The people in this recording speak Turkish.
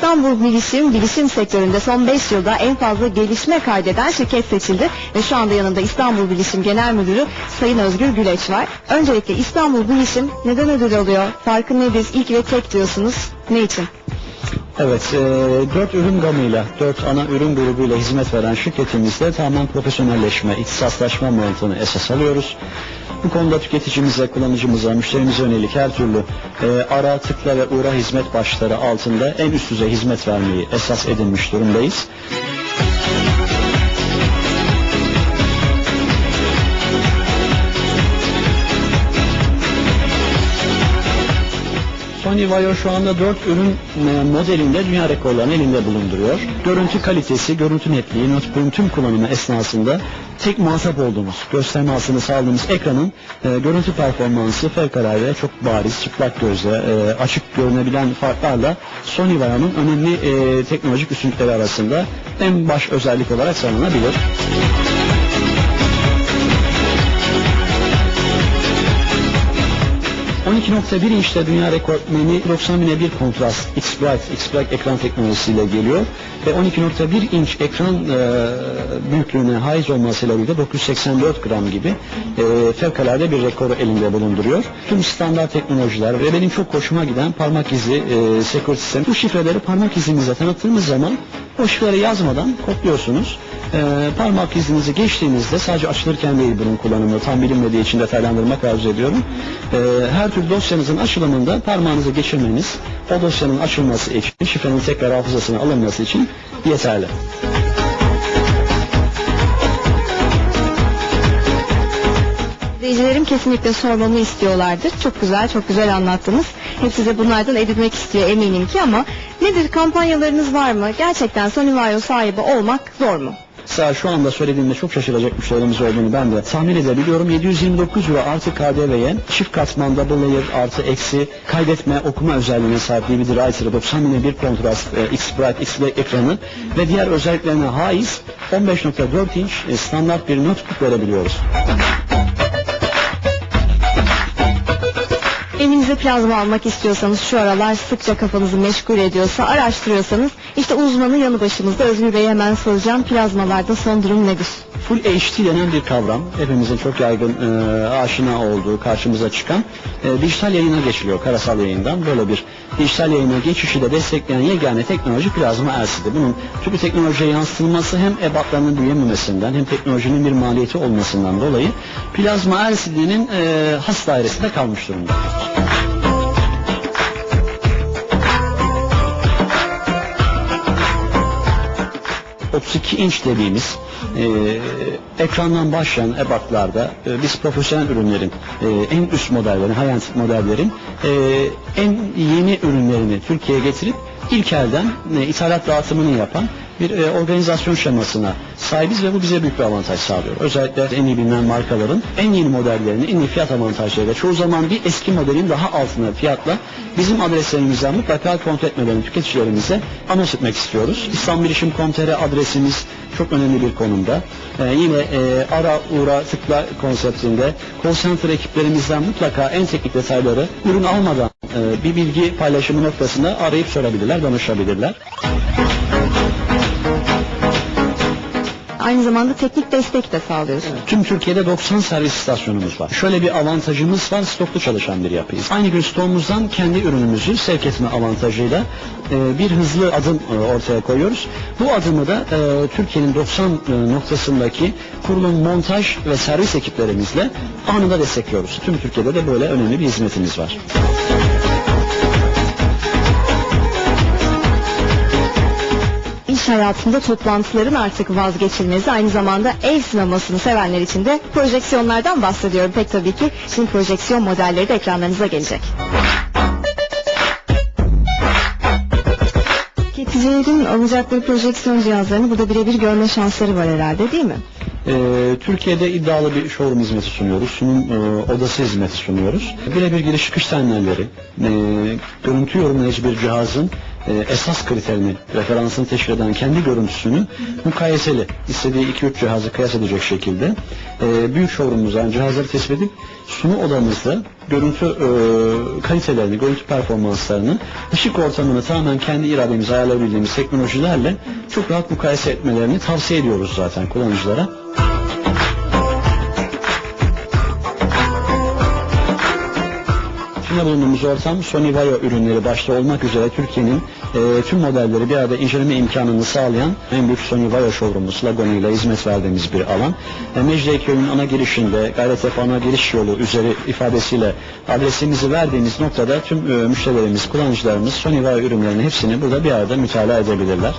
İstanbul Bilişim, bilişim sektöründe son 5 yılda en fazla gelişme kaydeden şirket seçildi ve şu anda yanında İstanbul Bilişim Genel Müdürü Sayın Özgür Güleç var. Öncelikle İstanbul Bilişim neden ödül alıyor? Farkı nedir? İlk ve tek diyorsunuz. Ne için? Evet, e, dört ürün gamıyla, dört ana ürün grubuyla hizmet veren şirketimizde tamamen profesyonelleşme, ihtisaslaşma mantığını esas alıyoruz. Bu konuda tüketicimize, kullanıcımıza, müşterimize yönelik her türlü e, ara, tıkla ve uğra hizmet başları altında en üst düzey hizmet vermeyi esas edinmiş durumdayız. Sony Vaio şu anda 4 ürün e, modelinde dünya rekorlarını elinde bulunduruyor. Görüntü kalitesi, görüntü netliği, notebook'un tüm kullanımı esnasında tek muhatap olduğumuz, gösterme altını sağladığımız ekranın e, görüntü performansı fevkalade çok bariz, çıplak gözle, e, açık görünebilen farklarla Sony Vaio'nun önemli e, teknolojik üstünlükleri arasında en baş özellik olarak sanılabilir. 12.1 inçte dünya rekortmeni 90 bine bir kontrast X-Bright, X-Bright ekran teknolojisiyle geliyor ve 12.1 inç ekran e, büyüklüğüne haiz olmasıyla birlikte 984 gram gibi e, fevkalade bir rekoru elinde bulunduruyor. Tüm standart teknolojiler ve benim çok hoşuma giden parmak izi e, security sistemi. Bu şifreleri parmak izinize tanıttığımız zaman şifreleri yazmadan kodluyorsunuz. E, parmak izinizi geçtiğinizde sadece açılırken değil bunun kullanımı tam bilinmediği için detaylandırmak arzu ediyorum. E, her türlü dosyanızın açılımında parmağınızı geçirmeniz o dosyanın açılması için şifrenin tekrar hafızasına alınması için yeterli. İzleyicilerim kesinlikle sormamı istiyorlardır. Çok güzel, çok güzel anlattınız. Hep size bunlardan edinmek istiyor eminim ki ama nedir kampanyalarınız var mı? Gerçekten Sony Vaio sahibi olmak zor mu? Mesela şu anda söylediğimde çok şaşıracak müşterimiz olduğunu ben de tahmin edebiliyorum. 729 euro artı KDV'ye çift katman double layer artı eksi kaydetme okuma özelliğine sahip DVD Writer'ı 90 mm bir kontrast e, X-Bright X ekranı ve diğer özelliklerine haiz 15.4 inç e, standart bir notebook verebiliyoruz. Evinize plazma almak istiyorsanız şu aralar sıkça kafanızı meşgul ediyorsa araştırıyorsanız işte uzmanı yanı başımızda Özgür Bey'e hemen soracağım plazmalarda son durum nedir? Full HD denen bir kavram hepimizin çok yaygın e, aşina olduğu karşımıza çıkan e, dijital yayına geçiliyor karasal yayından böyle bir dijital yayına geçişi de destekleyen yegane teknoloji plazma LCD. Bunun tüm teknolojiye yansıtılması hem ebatlarının büyümemesinden hem teknolojinin bir maliyeti olmasından dolayı plazma LCD'nin e, has dairesinde kalmış durumda. 32 inç dediğimiz e, ekrandan başlayan ebatlarda e, biz profesyonel ürünlerin e, en üst modellerin, high-end modellerin e, en yeni ürünlerini Türkiye'ye getirip ilk elden e, ithalat dağıtımını yapan bir e, organizasyon şemasına sahibiz ve bu bize büyük bir avantaj sağlıyor. Özellikle en iyi bilinen markaların en yeni modellerini en iyi fiyat avantajlarıyla çoğu zaman bir eski modelin daha altına fiyatla bizim adreslerimizden mutlaka kontrol etmelerini tüketicilerimize anons etmek istiyoruz. İstanbulbilişim.com.tr adresimiz çok önemli bir konumda. Ee, yine e, ara uğra tıkla konseptinde call center ekiplerimizden mutlaka en teknik detayları ürün almadan e, bir bilgi paylaşımı noktasında arayıp sorabilirler, danışabilirler. Aynı zamanda teknik destek de sağlıyorsunuz. Tüm Türkiye'de 90 servis istasyonumuz var. Şöyle bir avantajımız var, stoklu çalışan bir yapıyız. Aynı gün stoğumuzdan kendi ürünümüzü sevk etme avantajıyla e, bir hızlı adım e, ortaya koyuyoruz. Bu adımı da e, Türkiye'nin 90 e, noktasındaki kurulum, montaj ve servis ekiplerimizle anında destekliyoruz. Tüm Türkiye'de de böyle önemli bir hizmetimiz var. Hayatında toplantıların artık vazgeçilmezi aynı zamanda ev sinemasını sevenler için de projeksiyonlardan bahsediyorum pek tabii ki. Şimdi projeksiyon modelleri de ekranlarınıza gelecek. Tüketicilerin alacakları projeksiyon cihazlarını burada birebir görme şansları var herhalde değil mi? Ee, Türkiye'de iddialı bir showroom hizmeti sunuyoruz. Sunum e, odası hizmeti sunuyoruz. Birebir giriş çıkış terminalleri, e, görüntü yorumlayıcı bir cihazın e, esas kriterini, referansını teşkil eden kendi görüntüsünü mukayeseli, istediği 2-3 cihazı kıyas edecek şekilde e, büyük showroom'umuzdan cihazları tespit edip sunu odamızda görüntü e, kalitelerini, görüntü performanslarını, ışık ortamını tamamen kendi irademizi ayarlayabildiğimiz teknolojilerle çok rahat mukayese etmelerini tavsiye ediyoruz zaten kullanıcılara. İçinde bulunduğumuz ortam Sony Vaio ürünleri başta olmak üzere Türkiye'nin e, tüm modelleri bir arada inceleme imkanını sağlayan en büyük Sony Vaio showroom'u sloganıyla hizmet verdiğimiz bir alan. E, Mecidiyeköy'ün ana girişinde Gayrettepe ana giriş yolu üzeri ifadesiyle adresimizi verdiğimiz noktada tüm e, müşterilerimiz, kullanıcılarımız Sony Vaio ürünlerinin hepsini burada bir arada mütalaa edebilirler.